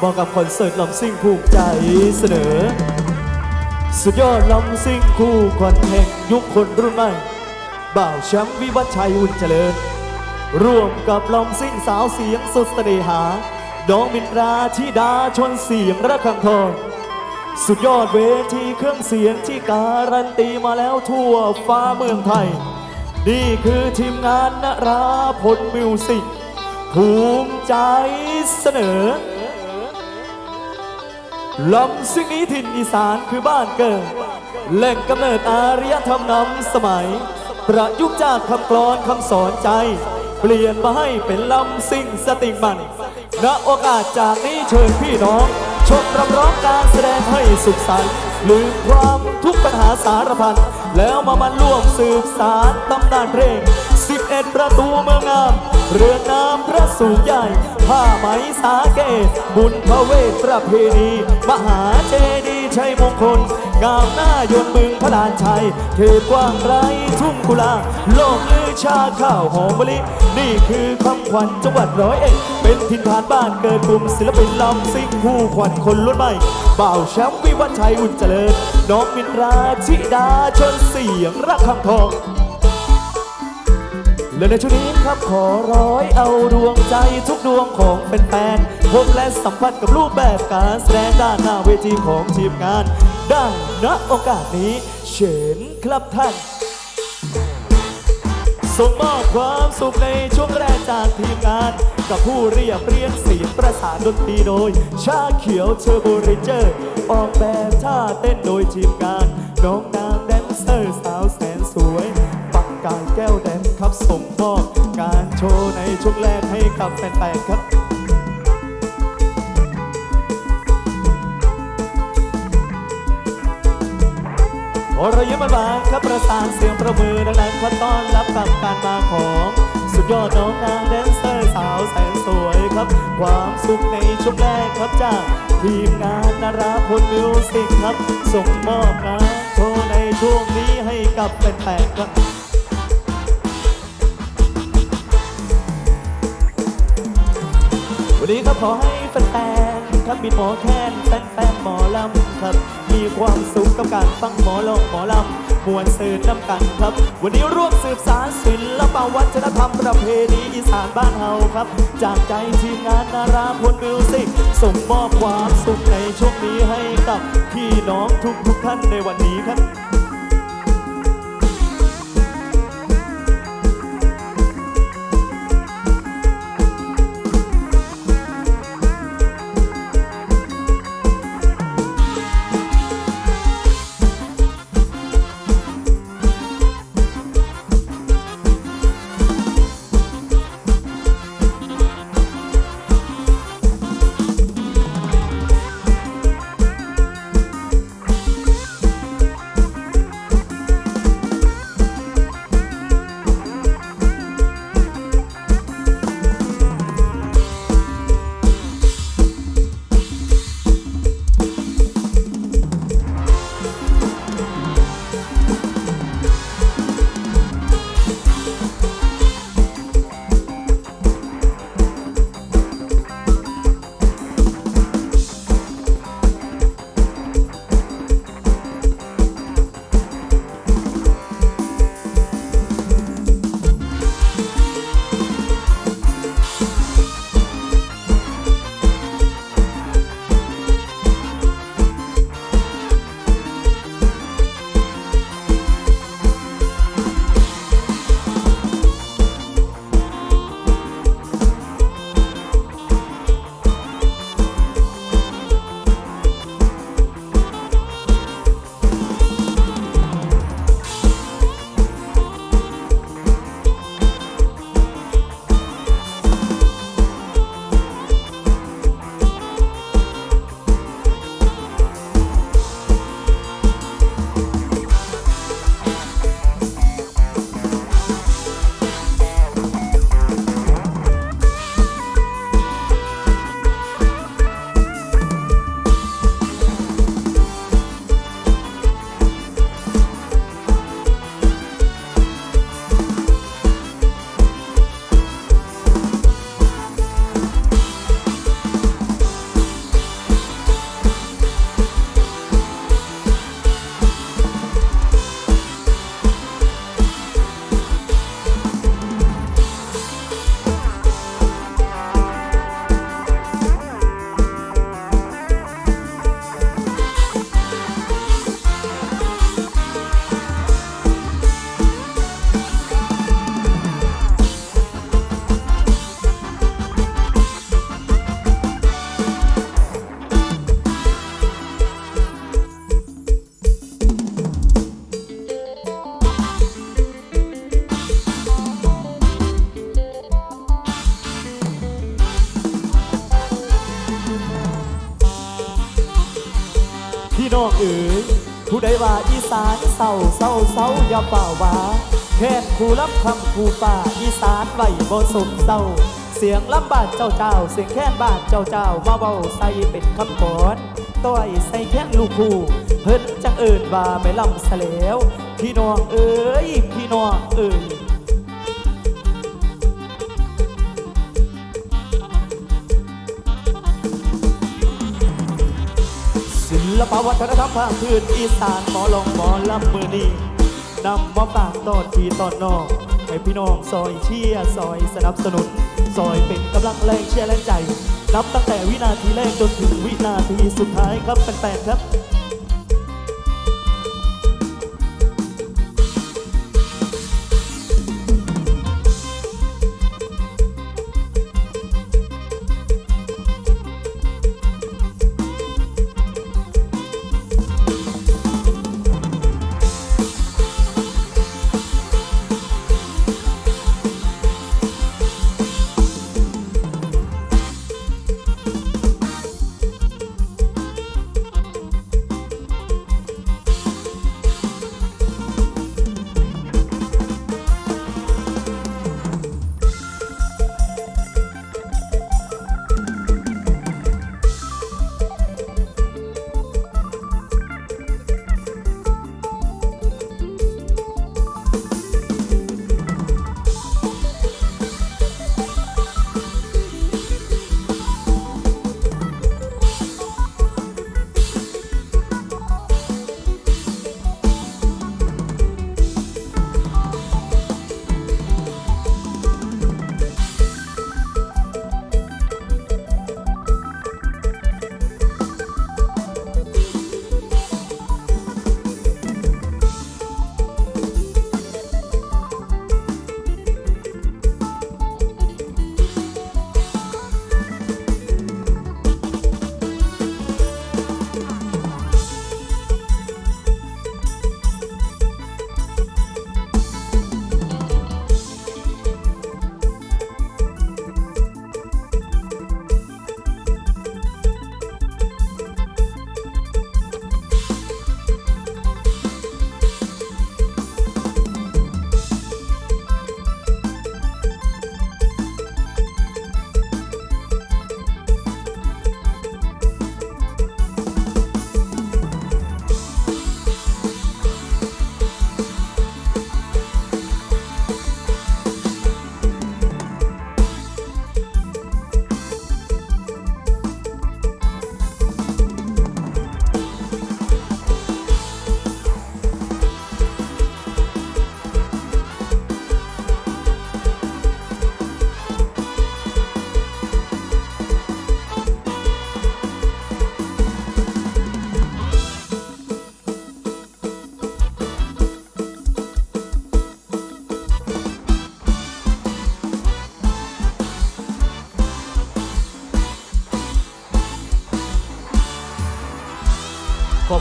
บอกกับคอนเสิร์ตลำซิ่งภูมิใจเสนอ สุดยอดลำซิ่งคู่ขวัญแห่งยุคคนรุ่นใหม่ บ่าวแชมป์วิวัฒชัยอุ่นเจริญ ร่วมกับลำซิ่งสาวเสียงสุดเสน่หาน้องมินราธิดาชนเสียงระฆังทองสุดยอดเวทีเครื่องเสียงที่การันตีมาแล้วทั่วฟ้าเมืองไทย นี่คือทีมงานนราพลมิวสิกภูมิใจเสนอ ลำซิ่งนี้ถิ่นอีสานคือบ้านเกิดแหล่งกำเนิดอารยธรรมนำสมัย ประยุกต์จากคำกลอนคำสอนใจ เปลี่ยนมาให้เป็นลำซิ่งสติงมันณโอกาสจากนี้เชิญพี่น้อง ชมรำร้องการแสดงให้สุขสันต์ลืมความทุกปัญหาสารพัน แล้วมามันร่วมสืบสารตำนานเพลง 11 ประตูเมืองงาม เรือนน้ำพระสูงใหญ่ ผ้าไหมสาเกตบุญพระเวทประเพณีมหาเจดีย์ชัยมงคลงามหน้ายนต์บึงพระลานชัยเขตกว้างไกลทุ่งกุลา โลกลือชาข้าวหอมมะลิ นี่คือคำขวัญจังหวัดร้อยเอ็ด เป็นถิ่นฐานบ้านเกิดกลุ่มศิลปินลำซิ่งคู่ขวัญคนรุ่นใหม่ บ่าวแชมป์วิวัฒน์ชัยอุ่นเจริญ น้องมินราชิดาชนเสียงระฆังทอง และในช่วงนี้ครับขอร้อยเอาดวงใจทุกดวงของเป็นแฟนพบและสัมผัสกับรูปแบบการแสดงด้านหน้าเวทีของทีมงานได้ณโอกาสนี้เชิญครับท่านส่งมอบความสุขในช่วงแรกจากทีมงาน กับผู้เรียบเรียงเสียงประสานดนตรีโดย ชาเขียวเทอร์โบเรนเจอร์ ออกแบบท่าเต้นโดยทีมงาน น้องนางแดนเซอร์สาวแสนสวย ปักกายแก้วแดนครับ ส่งมอบการโชว์ในช่วงแรกให้กับแฟนๆครับโอ้เรายิ้มบานๆครับประสานเสียงประมือดังๆขอต้อนรับกับการมาของสุดยอดน้องนางแดนเซอร์สาวแสนสวยครับ ความสุขในช่วงแรกครับจากทีมงานนาราพลมิวสิกครับ ส่งมอบงานโชว์ในช่วงนี้ให้กับแฟนๆครับ วันนี้ครับขอให้แฟนๆครับมีหมอแคนแฟนๆหมอลำครับ มีความสุขกับการฟังหมอลงหมอลำมวนสื่อน้ำกันครับ วันนี้ร่วมสืบสารศิลปวัฒนธรรมประเพณีอีสานบ้านเฮาครับ จากใจทีมงานนาราพลมิวสิกส่งมอบความสุขในช่วงนี้ให้กับพี่น้องทุกๆท่านในวันนี้ครับ ค่นคู่รับคำคู่ป่าอีสานไว้บ่สมเศร้า เสียงลำบากเจ้าเจ้า เสียงแค้นบาดเจ้าเจ้ามาเบาใส่เป็นคำกรต้อยใส่แค้นลูกคู่เพิ่นจังเอิญว่าไม่ลำเสลวพี่น้องเอ๋ยพี่น้องเอ๋ยศิลปวัฒนธรรมภาคพื้นอีสานหมอลองหมอลำมือนี้ นำมาฝากตอนพี่ตอนน้องให้พี่น้องซอยเชียร์ซอยสนับสนุน ซอยเป็นกำลังแรงเชียร์แรงใจ นับตั้งแต่วินาทีแรกจนถึงวินาทีสุดท้ายครับแฟนๆครับ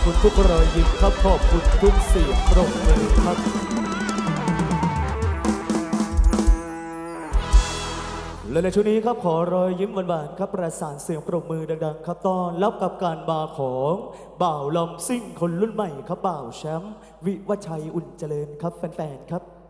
คุณทุกรอยยิ้มครับขอบคุณทุกเสียงปรบมือครับและในช่วงนี้ครับขอรอยยิ้มหวานๆครับประสานเสียงปรบมือดังๆ ครับต้อนรับกับการมาของบ่าวลำซิ่งคนรุ่นใหม่ครับบ่าวแชมป์วิวัชัยอุ่นเจริญครับแฟนๆครับ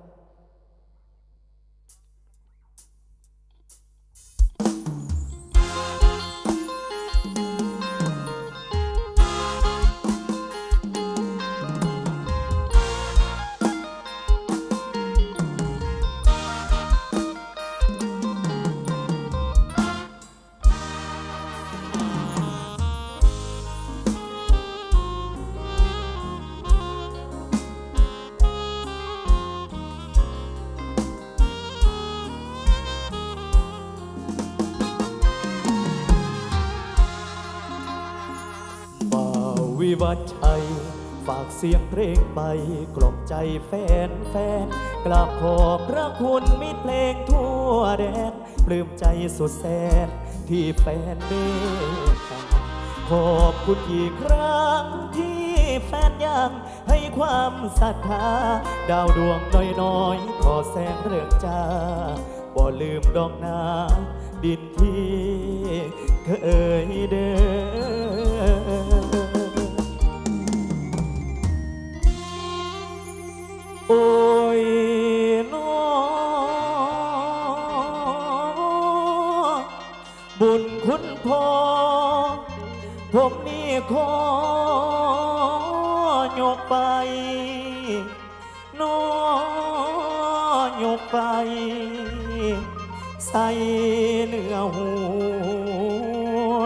ไปกล่อมใจแฟนแฟนกราบขอบพระคุณมิตรเพลงทั่วแดนปลื้มใจสุดแสนที่แฟนเมตตาขอบคุณอีกครั้งที่แฟนยังให้ความศรัทธา ดาวดวงน้อยๆ ขอแสงเรื่องจ้าบ่ลืมดอกนาดินที่เคยเดิน โอ้ยน้อบุญคุณพ่อ ผมนี่ขอยกไปน้อยกไป ใส่เนื้อหัว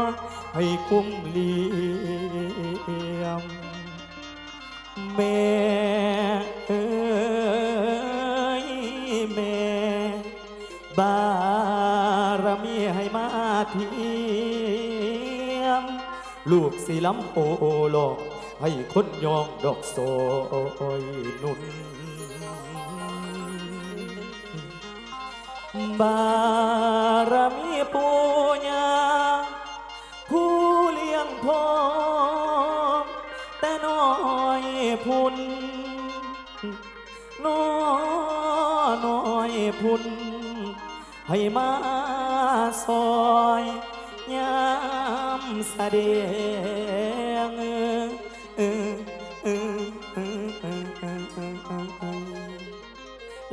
ให้คุ้มเลียมเม เทียม ลูกสีล้ำโอโลกให้คนยองดอกโซยนุ่นบา อยยามสเดง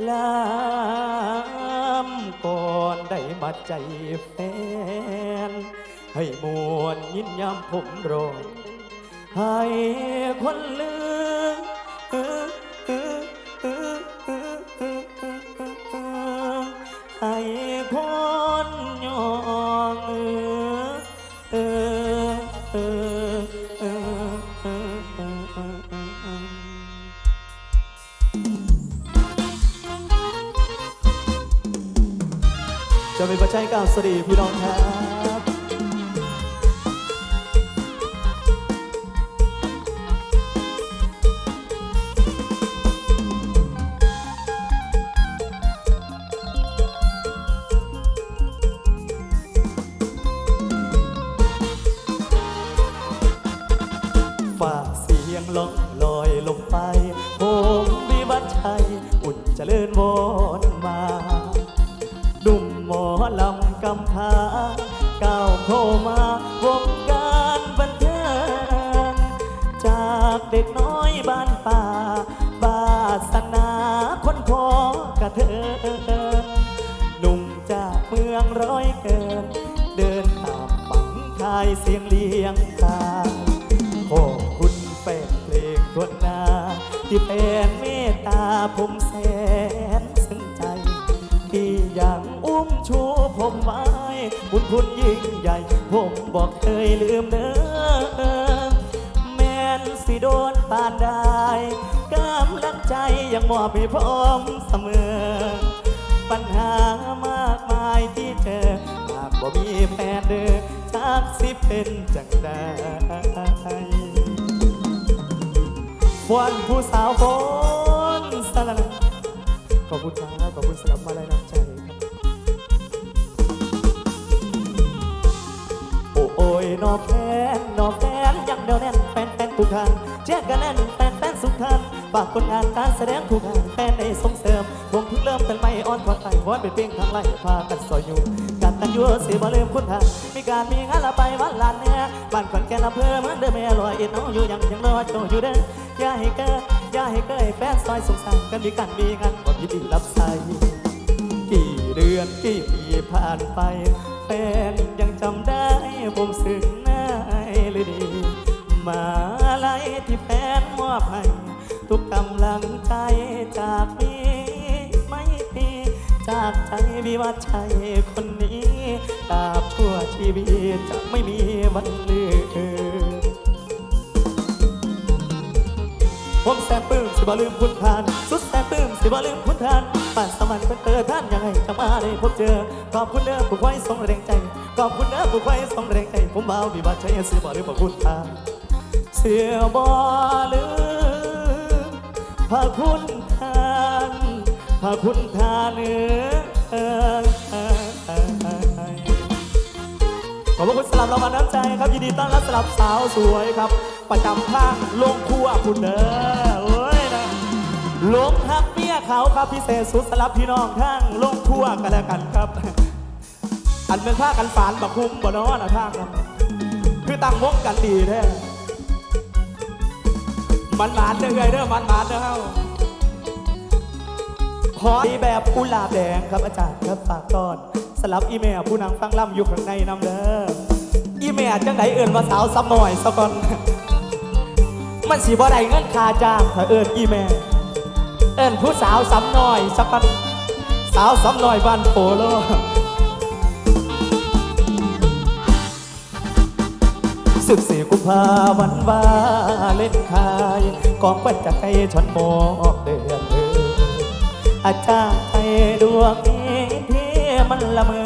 ลามก่อนได้มาใจแฟน ให้มวนยินยามผมรอให้คนลื ใจกับสตรีพี่น้องครับฝาเสียงลง กำพา บุญคุณยิ่งใหญ่ ผมบอกเคยลืมเด้อแม่นสิโดนปานได้กำลังใจยังมอบให้พร้อมเสมอ ปัญหามากมายที่เจอหากบ่มีแฟนเด้อจักสิเป็นจังใดฟวนผู้สาวคนสารนันขอบคุณครับขอบคุณสำหรับมาลัยน้ำใจ ยนอแฟนนอแฟนยังเดียวแน่นแฟนแฟนทุกทางแจ้งกันแน่นแฟนแฟนสุขทานฝากคนงานการแสดงทุกงานแฟนในส่งเสริมวงเพิ่งเริ่มเป็นไม่อ่อนทอดไตวอนเป็นเพียงทางไล่พากันซอยอยู่การตันยัวเสียบ่ลืมคุณทางมีการมีงานละไปวันลานเนี่ยบ้านขอนแก่นอำเภอเหมือนเดิมแม่ลอยเอ็นเอาอยู่ยังยังรอโจอยู่เด้ออย่าให้เกิดอย่าให้เกิดให้แฟนซอยสงสารกันมีการมีงานก่อนยินดีรับใช้กี่เดือนกี่ปีผ่านไปแฟนยังจำได้ ผมซึ้งนายเลยดีมาไลยที่แฟนมอบให้ทุกกำลังใจจากมีไม่มีจากใจวิวัฒชัยคนนี้ตราบชั่วชีวิตจะไม่มีวันลืม ผมแซมปื้มสิบ่ลืมคุณทาน สุดแซมปื้มสิบ่ลืมคุณทานป่านสมันเป็นเตอท่านยังไงจะมาได้พบเจอ ขอบคุณเด้อผู้ไว้ทรงแรงใจ ขอบคุณเด้อผู้ไว้ทรงแรงใจ ผมบ่าววิบัติใจสิบ่ลืมคุณทาน เสียบ่ลืมพระคุณทานพระคุณทานเนื้อ ขอบคุณสำหรับรางวัลน้ำใจครับยินดีต้อนรับสำหรับสาวสวยครับ ประจำภาคลงครัวคุณเด้อเอ้ยนะลงทักเมียเขาครับพิเศษสุดสำหรับพี่น้องทั้งลงครัวกันแล้วกันครับ อันเป็นผ้ากันฝานบักคุ้มบ่นอนะทางนั้นคือตั้งวงกันดีแท้มันหมานเด้อเอ้ยเด้อมันหมานเด้อเฮาขอดีแบบกุหลาบแดงครับอาจารย์ครับฝากต้อน ลับอีเมลผู้นางฟังล่ำอยู่ข้างในนำเด้ออีเมลจังไดเอิญมาสาวซ้ำหน่อยซะก่อน มันสีบ่ได้เงินคาจ้างถ้าเอิญอีเมลเอิญผู้สาวซ้ำหน่อยสักก่อนสาวซ้ำหน่อยบ้านโปโลสิบสี่กุมภาวันวาเล่นไทยกองปัญจไทยชนหมอกเดือนเอออาจารย์ไทยดวง นี้ที่มันละเมอ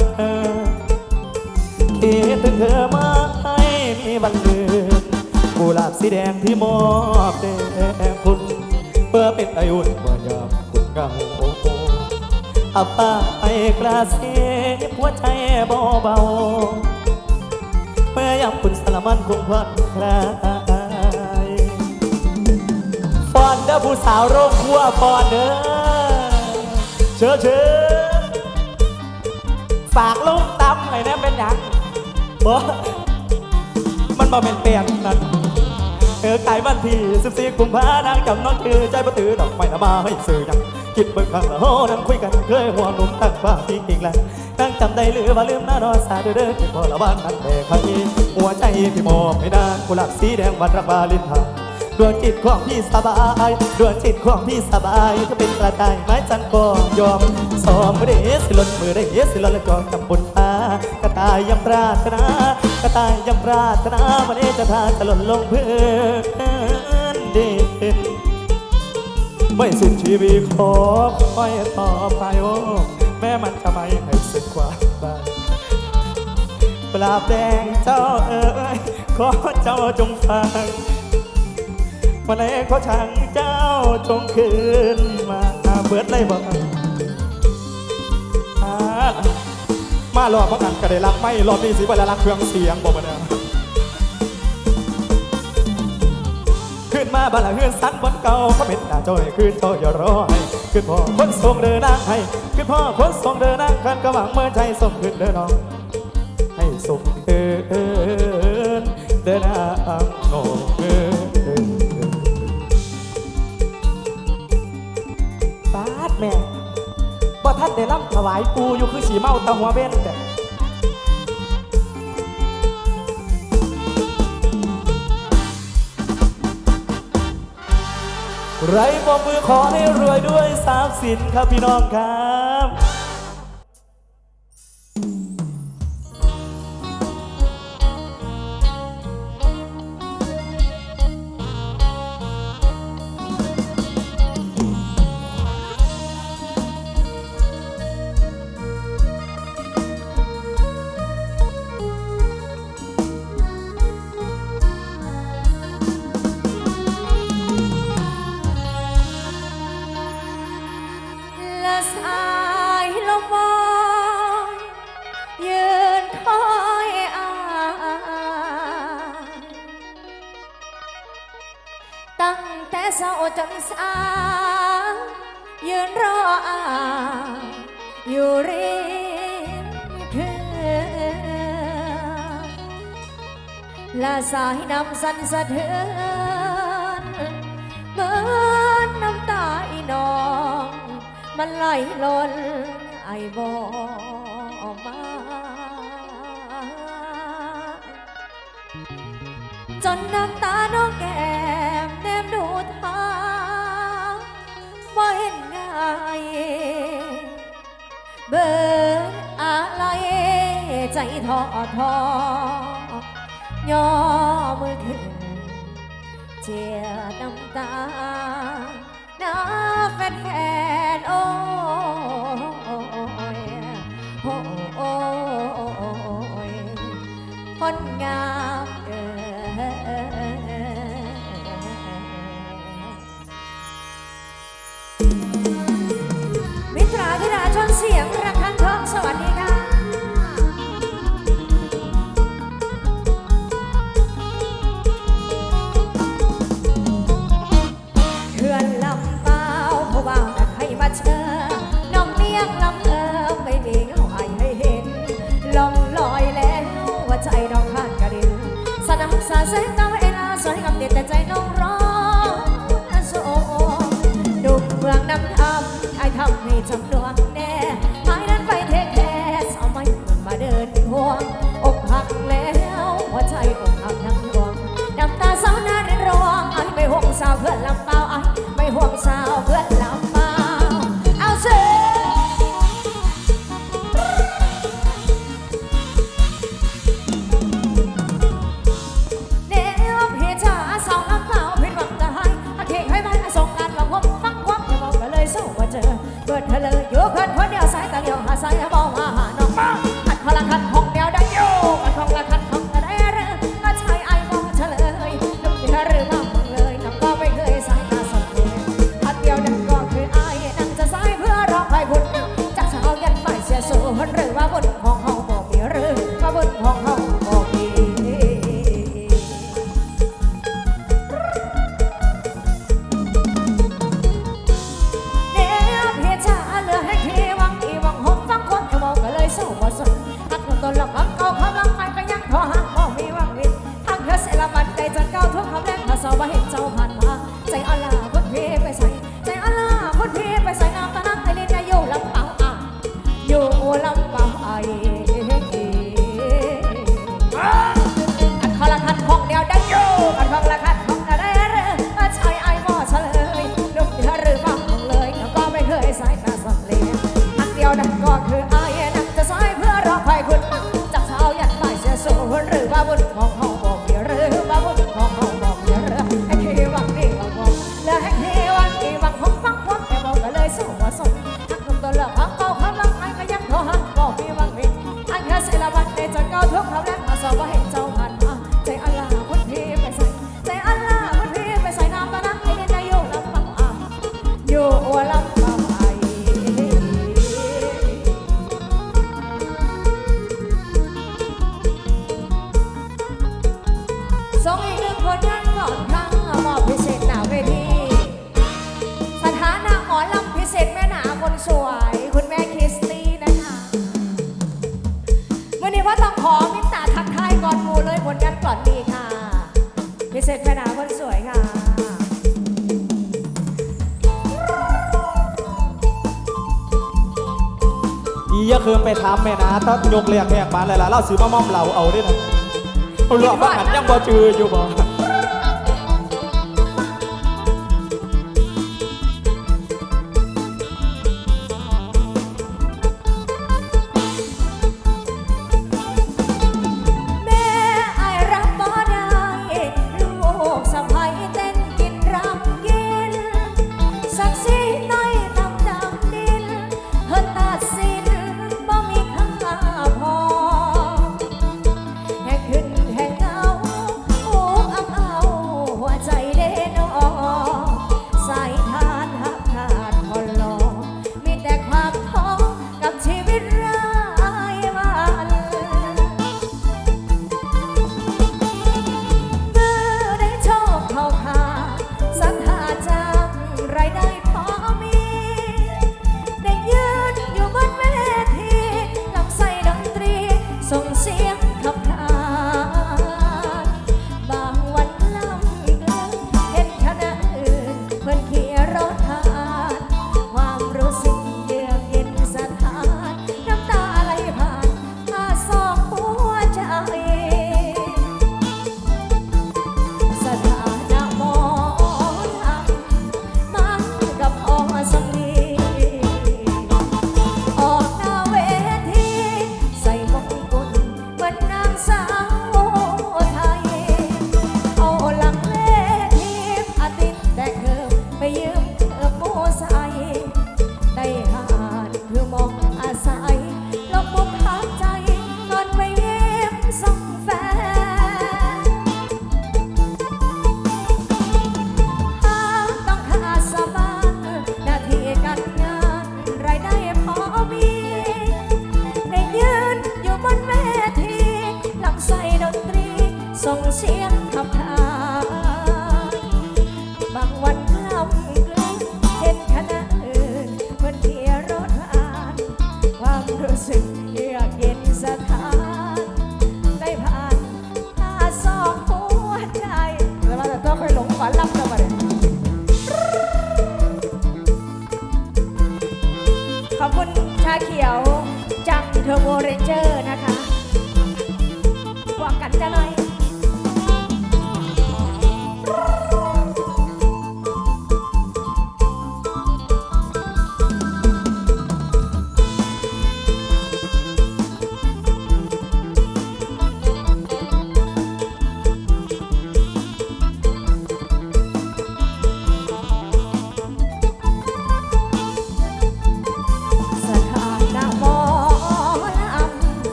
คิดถึงเธอมาให้มีวันเดือนกุหลาบสีแดงที่มอบแด่คุณเพื่อเป็นอายุว่ายามคุณเก่าอาป้าไอกระเสียหัวใจเบาๆเมื่อยามคุณสลามันคงผ่อนคลายฟอนเด้อผู้สาวโรครัวฟอนเด้อเชิญเชิญ ฝากลูกตำไอ้เนี่ยเป็นหยังบ่มันบ่เป็นเปลี่ยนนั่นเออขายวันที่ 14กุมภานางจำน้องคือใจประตือดอกไม้ละมาให้ซื้อยังคิดเบิ่งข้างละโหนั่งคุยกันเคยห่วหนุ่มตั้งฟ้าจริงแล้วนางจำได้หรือว่าลืมหน้านอนสาเด้อเด้อที่พอละบ้านนั้นแต่ครั้งนี้หัวใจที่มอบให้นางกุหลาบสีแดงวันรักบาลินทาง ดวงจิตของพี่สบายดวงจิตของพี่สบายถ้าเป็นกระต่ายไม้จันก็ยอมสอมมือได้เอสิลนมือได้เอสิลนและจองจำบนฟ้ากระต่ายยังปรารถนากระต่ายยังปรารถนาวันนี้จะทาจะหล่นลงพื้นดินไม่สิ้นชีวิตขอคอยต่อไปโอ้แม้มันจะไม่ให้สิ้นความบายปราบแดงเจ้าเอ๋ยขอเจ้าจงฟัง วันไหนขอช่างเจ้าจงคืนมาเบิดเลยบอกอ่ามารอบพักอันก็ได้รักไม่รอบนี้สิเวลารักเครื่องเสียงบอกมาเนี่ยขึ้นมาบ้านลังเฮือนสันบนเก่าเขาเป็นหน้าจอยขึ้นโตอย่ารอให้ขึ้นพ่อคนส่งเดินนางให้ขึ้นพ่อคนส่งเดินนางกันก็หวังเมื่อใจส่งขึ้นเดินน้องให้สุขเอินเดินทางโง่านได้รับถวายปูอยู่คือสีเมาตะหัวเว้นแต่ไรบอกมือขอให้รวยด้วยทรัพย์สินครับพี่น้องครับ จนสายยืนรออาอยู่ริมเขื่อนและสายน้ำสันสะเทือนเหมือนน้ำตาอีน้อง มันไหลล้นไอบอมาจนน้ำตาน้องแก ใจท้อท้อย่อมือขึ้นเจียน้ำตาหน้าแฟนแฟนโอ้ยโอ้โอ้ยคนงาม จำนวน้ำแม่นาถ้ายกเรียกแหกบ้านหลายๆเล่าสีมะม่อมเหล่าเอาได้ไหมะหลอกว่าหันยังบ่จืออยู่บ่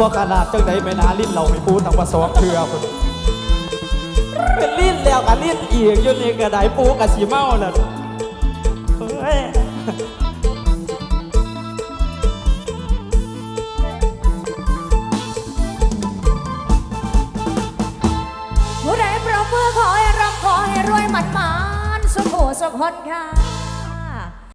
บ่ขนาดจังใดแม่นาลิ้นเราไม่ปูตั้งว่าสองเทื่อพุ่นเป็นลิ้นแล้วก็ลิ้นอีกอยู่นี่ก็ได้ปูกับสีเมาน่ะเฮ้ยผู้ใดประมือขอให้ร่ำขอให้รวยหมันหมานสุขโขสุขคนค่ะ